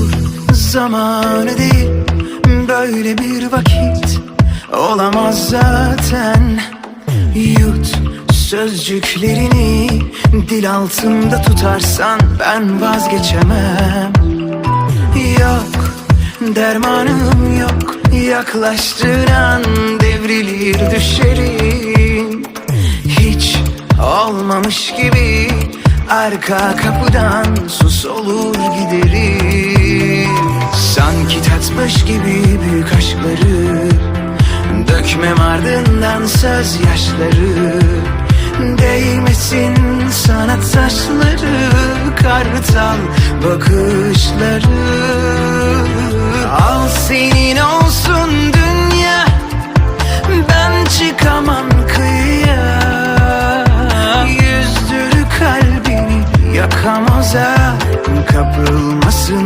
dur zamanı değil Böyle bir vakit olamaz zaten. Yut sözcüklerini Dil altında tutarsan ben vazgeçemem. Yok dermanım yok Yaklaştıran devrilir düşerim. Hiç olmamış gibi Arka kapıdan sus olur giderim Tatmış gibi büyük aşkları. Dökmem ardından söz yaşları Değmesin sana taşları Kartal bakışları. Al senin olsun dünya Ben çıkamam kıyıya. Yüzdür kalbini yakamoza Kapılma